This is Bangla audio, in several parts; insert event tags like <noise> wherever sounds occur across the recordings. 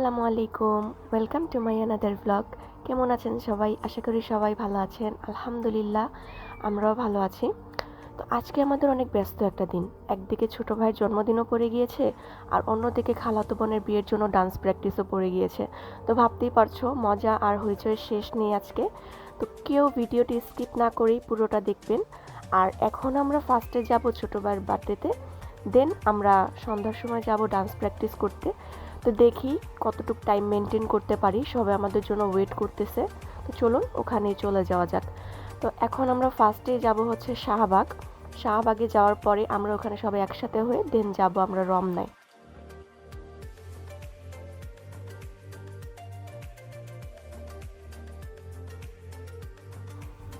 আসসালামু আলাইকুম। Welcome to my another blog কেমন আছেন সবাই? আশা করি সবাই ভালো আছেন। আলহামদুলিল্লাহ, আমরাও ভালো আছি। তো আজকে আমাদের অনেক ব্যস্ত একটা দিন। একদিকে ছোটো ভাইয়ের জন্মদিনও পড়ে গিয়েছে, আর অন্যদিকে খালাতো বোনের বিয়ের জন্য ডান্স প্র্যাকটিসও পড়ে গিয়েছে। তো ভাবতেই পারছ, মজা আর হইচয়ের শেষ নেই আজকে। তো কেউ ভিডিওটি স্কিপ না করেই পুরোটা দেখবেন। আর এখন আমরা ফার্স্টে যাব ছোটো ভাইয়ের বার্থডেতে দেন আমরা সন্ধ্যার সময় যাব ডান্স প্র্যাকটিস করতে। তো দেখি কতটুকু টাইম মেনটেন করতে পারি, সবাই আমাদের জন্য ওয়েট করতেছে। তো চলুন ওখানেই চলে যাওয়া যাক। তো এখন আমরা ফার্স্টে যাব হচ্ছে শাহবাগ। শাহবাগে যাওয়ার পরে আমরা ওখানে সবাই একসাথে হয়ে দেন যাব আমরা রমনায়।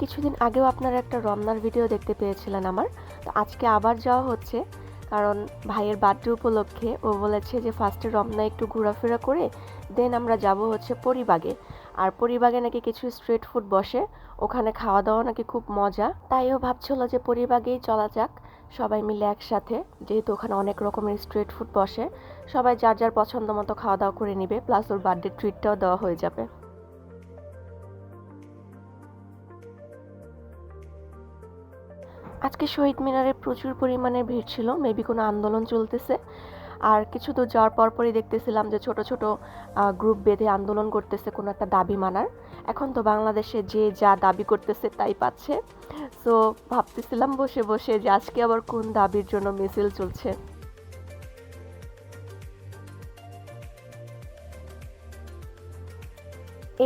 কিছুদিন আগেও আপনারা একটা রমনার ভিডিও দেখতে পেয়েছিলেন আমার। তো আজকে আবার যাওয়া হচ্ছে কারণ ভাইয়ের বার্থডে উপলক্ষে ও বলেছে যে ফার্স্টে রমনা একটু ঘোরাফেরা করে দেন আমরা যাব হচ্ছে পরিবাগে। আর পরিবাগে নাকি কিছু স্ট্রিট ফুড বসে, ওখানে খাওয়া দাওয়া নাকি খুব মজা। তাই ও ভাবছিল যে পরিবাগেই চলা যাক, সবাই মিলে একসাথে, যেহেতু ওখানে অনেক রকমের স্ট্রিট ফুড বসে, সবাই যার যার পছন্দ মতো খাওয়া দাওয়া করে নিবে প্লাস ওর বার্থডে ট্রিটটাও দেওয়া হয়ে যাবে। আজকে শহীদ মিনারে প্রচুর পরিমাণে ভিড় ছিল মেবি কোনো আন্দোলন চলতেছে। আর কিছু দূর যাওয়ার পরপরই দেখতেছিলাম যে ছোট ছোট গ্রুপ বেঁধে আন্দোলন করতেছে কোনো একটা দাবি মানার। এখন তো বাংলাদেশে যে যা দাবি করতেছে তাই পাচ্ছে। সো ভাবতেছিলাম বসে বসে যে আজকে আবার কোন দাবির জন্য মিছিল চলছে।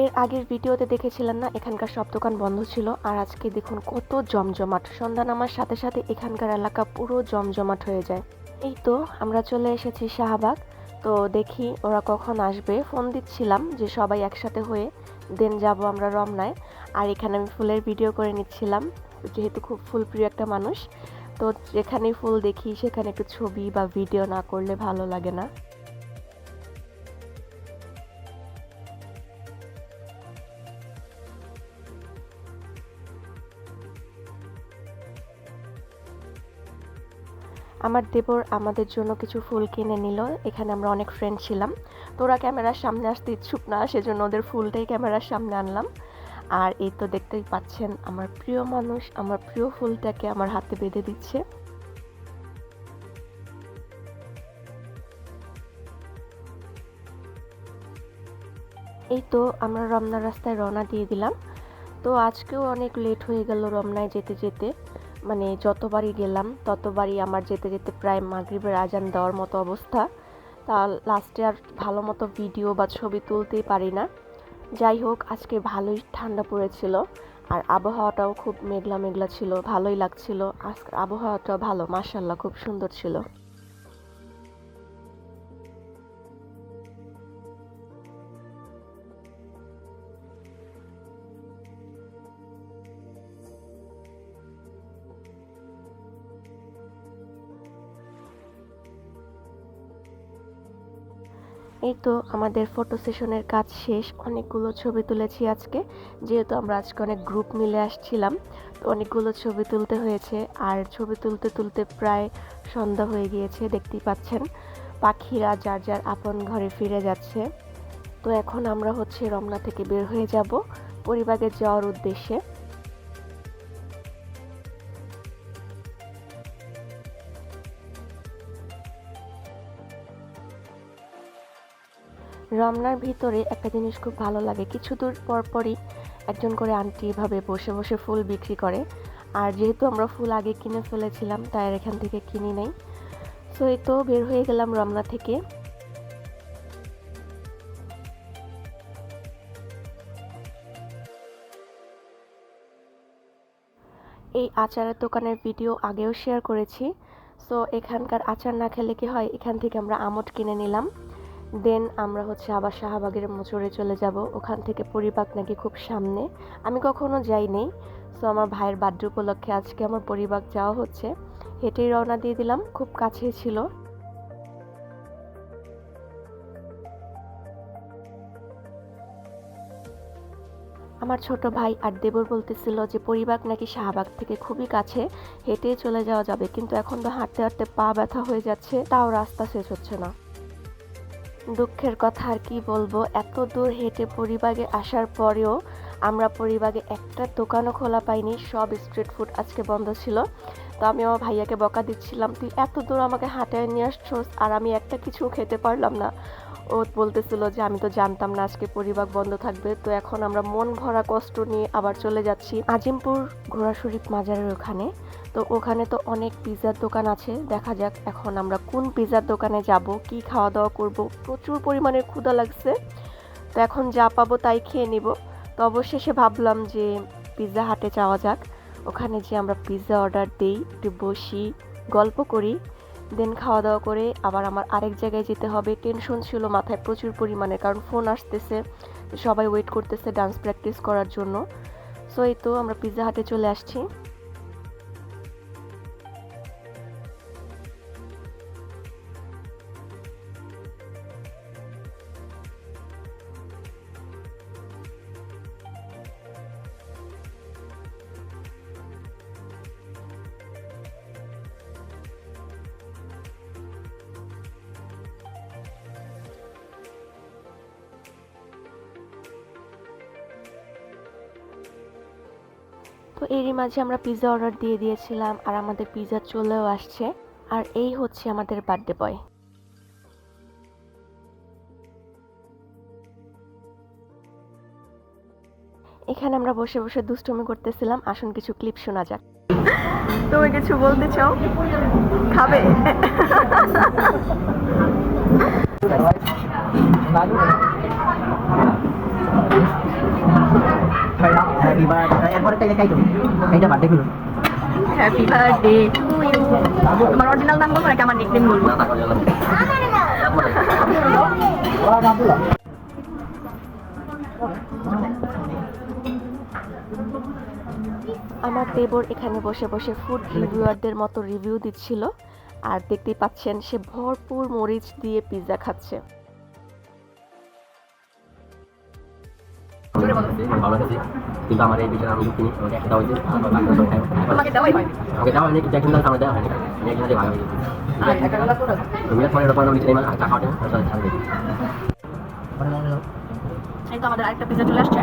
এর আগের ভিডিওতে দেখেছিলেন না, এখানকার সব দোকান বন্ধ ছিল আর আজকে দেখুন কত জমজমাট। সন্ধ্যা নামার সাথে সাথে এখানকার এলাকা পুরো জমজমাট হয়ে যায়। এই তো আমরা চলে এসেছি শাহবাগ। তো দেখি ওরা কখন আসবে। ফোন দিচ্ছিলাম যে সবাই একসাথে হয়ে দেন যাব আমরা রমনায়। আর এখানে আমি ফুলের ভিডিও করে নিচ্ছিলাম, যেহেতু খুব ফুল প্রিয় একটা মানুষ। তো যেখানে ফুল দেখি সেখানে একটু ছবি বা ভিডিও না করলে ভালো লাগে না। আমার দেবর আমাদের জন্য কিছু ফুল কিনে নিল। এখানে আমরা অনেক ফ্রেন্ড ছিলাম। তো ওরা ক্যামেরার সামনে আসতে ইচ্ছুক না, সেজন্য ওদের ফুলটাই ক্যামেরার সামনে আনলাম। আর এই তো দেখতেই পাচ্ছেন, আমার প্রিয় মানুষ, আমার প্রিয় ফুলটাকে আমার হাতে বেঁধে দিচ্ছে। এই তো আমরা রমনা রাস্তায় রওনা দিয়ে দিলাম। তো আজকেও অনেক লেট হয়ে গেল রমনায় যেতে যেতে। মানে যতবারই গেলাম, ততবারই আমার যেতে যেতে প্রায় মাগরীবের আজান দেওয়ার মতো অবস্থা। তা লাস্টে আর ভালো মতো ভিডিও বা ছবি তুলতেই পারি না। যাই হোক, আজকে ভালোই ঠান্ডা পড়েছিল আর আবহাওয়াটাও খুব মেঘলা মেঘলা ছিল, ভালোই লাগছিল। আজকের আবহাওয়াটাও ভালো মাসাল্লাহ খুব সুন্দর ছিল। এই তো আমাদের ফটো সেশনের কাজ শেষ। অনেকগুলো ছবি তুলেছি আজকে। যেহেতু আমরা আজকে অনেক গ্রুপ মিলে আসছিলাম, তো অনেকগুলো ছবি তুলতে হয়েছে। আর ছবি তুলতে তুলতে প্রায় সন্ধ্যা হয়ে গিয়েছে, দেখতেই পাচ্ছেন। পাখিরা যার যার আপন ঘরে ফিরে যাচ্ছে। তো এখন আমরা হচ্ছে রমনা থেকে বের হয়ে যাব পরিবারে যাওয়ার উদ্দেশ্যে। রমনার ভিতরে একটা জিনিস খুব ভালো লাগে। কিছু দূর পর পরই একজন করে আন্টি এভাবে বসে বসে ফুল বিক্রি করে। আর যেহেতু আমরা ফুল আগে কিনে ফেলেছিলাম, তাই আর এখান থেকে কিনি নাই। সো এই তো বের হয়ে গেলাম রমনা থেকে। এই আচারের দোকানের ভিডিও আগেও শেয়ার করেছি। সো এখানকার আচার না খেলে কি হয়? এখান থেকে আমরা আমট কিনে নিলাম। দেন আমরা হচ্ছে আবার শাহবাগের মোচড়ে চলে যাব। ওখান থেকে পরিবাগ নাকি খুব সামনে। আমি কখনো যাইনি। সো আমার ভাইয়ের বার্থডে উপলক্ষে আজকে আমার পরিবাগ যাওয়া হচ্ছে। হেঁটেই রওনা দিয়ে দিলাম। খুব কাছেই ছিল। আমার ছোট ভাই আর দেবর বলতেছিল যে পরিবাগ নাকি শাহবাগ থেকে খুবই কাছে। হেঁটে চলে যাওয়া যাবে। কিন্তু এখন তো হাঁটতে হাঁটতে পা ব্যথা হয়ে যাচ্ছে। তাও রাস্তা শেষ হচ্ছে না। দুঃখের কথা আর কি বলব? এত দূর হেঁটে পরিবাগে আসার পরেও আমরা পরিবাগে একটা দোকানও খোলা পাইনি, সব স্ট্রিট ফুড আজকে বন্ধ ছিল। তো আমি আমার ভাইয়াকে বকা দিচ্ছিলাম, তুই এত দূর আমাকে হাঁটায় নিয়ে আসছোস আর আমি একটা কিছু খেতে পারলাম না। ও বলতেছিল যে, আমি তো জানতাম না আজকে পরিবার বন্ধ থাকবে। তো এখন আমরা মন ভরা কষ্ট নিয়ে আবার চলে যাচ্ছি। আজিমপুর ঘোড়া শরীফ মাজারের ওখানে। তো ওখানে তো অনেক পিৎজার দোকান আছে। দেখা যাক এখন আমরা কোন পিৎজার দোকানে যাব, কি খাওয়া দাওয়া করব। প্রচুর পরিমাণে ক্ষুধা লাগছে। তো এখন যা পাবো তাই খেয়ে নিব। তো অবশেষে ভাবলাম যে পিৎজা হাটে যাওয়া যাক। ওখানে যে আমরা পিৎজা অর্ডার দিই, একটু বসি, গল্প করি, দেন খাওয়া দাওয়া করে আবার আমার আরেক জায়গায় যেতে হবে। টেনশন ছিল মাথায় প্রচুর পরিমাণে, কারণ ফোন আসতেছে, সবাই ওয়েট করতেছে ডান্স প্র্যাকটিস করার জন্য। সো এই তো আমরা পিৎজা হাটে চলে আসছি। তো এরই মাঝে আমরা পিৎজা অর্ডার দিয়ে দিয়েছিলাম আর আমাদের পিৎজা চলেও আসছে। আর এই হচ্ছে আমাদের বার্থডে বয় এখানে আমরা বসে বসে দুষ্টুমি করতেছিলাম। আসুন কিছু ক্লিপ শোনা যাক। তুমি কিছু বলতে চাও? খাবে? <laughs> <laughs> হ্যাপি বার্থডে এরপরে তাইলে খাই তো এইটা বার্থডে গুলো হ্যাপি বার্থডে টু ইউ তোমার অরিজিনাল নাম বলব নাকি আমার নিকনেম বলব? আমার দেবর এখানে বসে বসে ফুড রিভিউয়ারদের মতো রিভিউ দিচ্ছিল। আর দেখতেই পাচ্ছেন সে ভরপুর মরিচ দিয়ে পিৎজা খাচ্ছে। ভালো লাগছে কিন্তু আমার এই বিষয়ে আমি দুঃখিনী আমাকে একটা হয়েছে। তোমাকে দেওয়াই হয় আমাকে দেওয়া হয়নি কিন্তু একদিন আমার দেওয়া হয়নি। আমি একদিন ভালো হয়ে তুমি ফোন এটা পরে নিচে নেই টাকা খাওয়াতে ছাড় এই তো আমাদের আরেকটা পিজা চলে আসছে।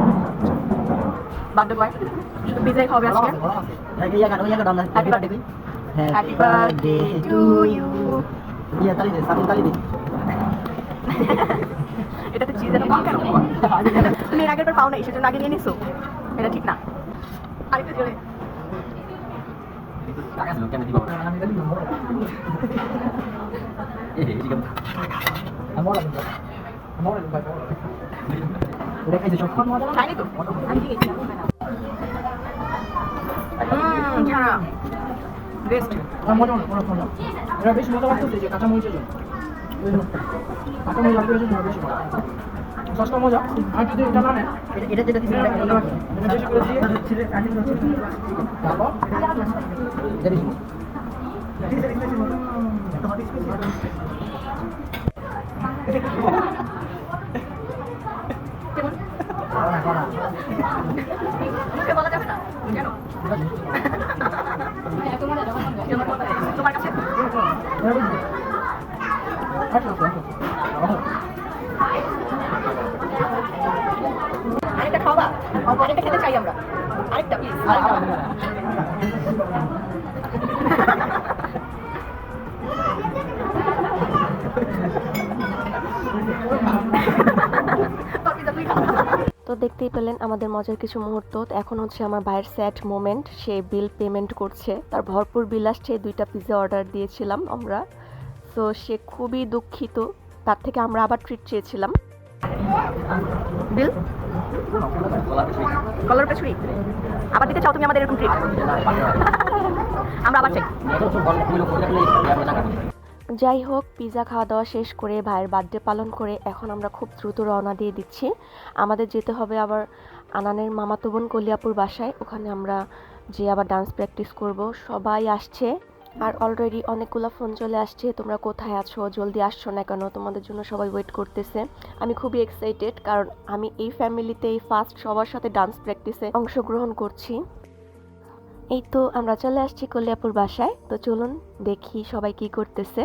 বার্থডে বয় শুধু পিজাই খাবে আজকে। Happy birthday happy birthday to you yeah তালি দে সামনে তালি দে এটাতে চিজ কেন তুমি এর আগের বার পাও নাই সেজন্য আগে নিয়ে নিছো। এটা ঠিক না। আরেকটু জোরে। বেস্ট মজা বেশ মজা লাগতেছে যে কাঁচা মরিচের জন্য ওই জন্য কাঁচা মরিচ লাগবে বেশি মজা সসটা মজা। আর যদি এটা না নেন এটা যেটা দিছিল এটা এটা বেশি করে দিয়ে তারপর এটা বেশি কেমন মুখে বলা যাবে না কেন তোমার কাছে আরেকটা আরেকটা খেতে চাই আমরা। আরেকটা প্লিজ তোর পিজা তুই খা তো দেখতেই পেলেন আমাদের মজার কিছু মুহূর্ত। এখন হচ্ছে আমার ভাইয়ের স্যাট মোমেন্ট সে বিল পেমেন্ট করছে। তার ভরপুর বিল আসছে দুইটা পিৎজা অর্ডার দিয়েছিলাম আমরা। তো সে খুবই দুঃখিত। তার থেকে আমরা আবার ট্রিট চেয়েছিলাম। বিল কলার পেছুরি আবার দিতে চাও তুমি আমাদের এরকম ট্রিট <laughs> আমরা আবার চাই যাই হোক পিৎজা খাওয়া দাওয়া শেষ করে ভাইয়ের বার্থডে পালন করে এখন আমরা খুব দ্রুত রওনা দিয়ে দিচ্ছি। আমাদের যেতে হবে আবার আনানের মামাতো বোন কলিয়াপুর বাসায়। ওখানে আমরা যে আবার ডান্স প্র্যাকটিস করব। সবাই আসছে। আর অলরেডি অনেকগুলো ফোন চলে আসছে, তোমরা কোথায় আছো? জলদি আসছো না কেন? তোমাদের জন্য সবাই ওয়েট করতেছে। আমি খুবই এক্সাইটেড কারণ আমি এই ফ্যামিলিতে এই ফার্স্ট সবার সাথে ডান্স প্র্যাকটিসে অংশগ্রহণ করছি। এই তো আমরা চলে আসছি কলিয়াপুর বাসায়। তো চলুন দেখি সবাই কি করতেছে।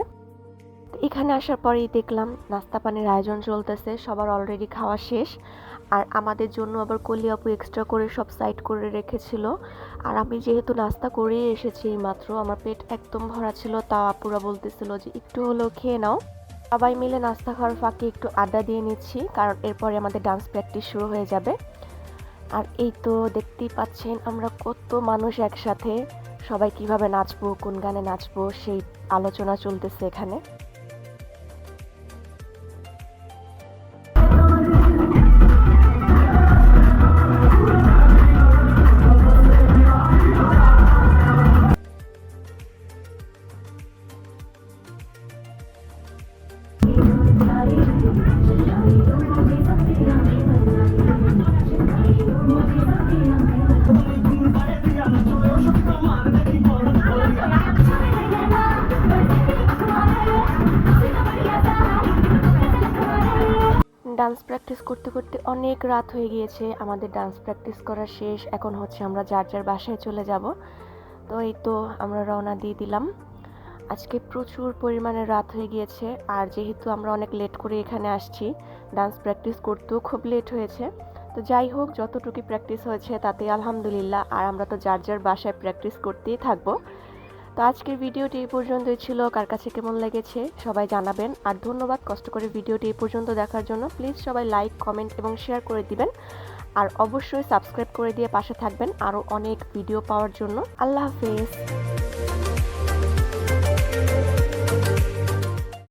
এখানে আসার পরেই দেখলাম নাস্তা পানির আয়োজন চলতেছে, সবার অলরেডি খাওয়া শেষ। আর আমাদের জন্য আবার কলি আপু এক্সট্রা করে সব সাইড করে রেখেছিল। আর আমি যেহেতু নাস্তা করেই এসেছি এই মাত্র আমার পেট একদম ভরা ছিল, তাও আপুরা বলতেছিল যে একটু হলেও খেয়ে নাও। সবাই মিলে নাস্তা খাওয়ার ফাঁকে একটু আড্ডা দিয়ে নিচ্ছি, কারণ এরপরে আমাদের ডান্স প্র্যাকটিস শুরু হয়ে যাবে। আর এই তো দেখতেই পাচ্ছেন আমরা কত মানুষ একসাথে। সবাই কীভাবে নাচবো, কোন গানে নাচবো, সেই আলোচনা চলতেছে এখানে। ডান্স প্র্যাকটিস করতে করতে অনেক রাত হয়ে গিয়েছে। আমাদের ডান্স প্র্যাকটিস করা শেষ। এখন হচ্ছে আমরা যার যার বাসায় চলে যাব। তো এই তো আমরা রওনা দিয়ে দিলাম। আজকে প্রচুর পরিমাণে রাত হয়ে গিয়েছে। আর যেহেতু আমরা অনেক লেট করে এখানে আসছি, ডান্স প্র্যাকটিস করতেও খুব লেট হয়েছে। তো যাই হোক, যতটুকু প্র্যাকটিস হয়েছে তাতে আলহামদুলিল্লাহ। আর আমরা তো যার যার বাসায় প্র্যাকটিস করতেই থাকব। তো আজকের ভিডিওটি এই পর্যন্তই ছিল। কার কাছে কেমন লেগেছে সবাই জানাবেন। আর ধন্যবাদ কষ্ট করে ভিডিওটি এই পর্যন্ত দেখার জন্য। প্লিজ সবাই লাইক, কমেন্ট এবং শেয়ার করে দিবেন। আর অবশ্যই সাবস্ক্রাইব করে দিয়ে পাশে থাকবেন। আরও অনেক ভিডিও পাওয়ার জন্য। আল্লাহ হাফেজ।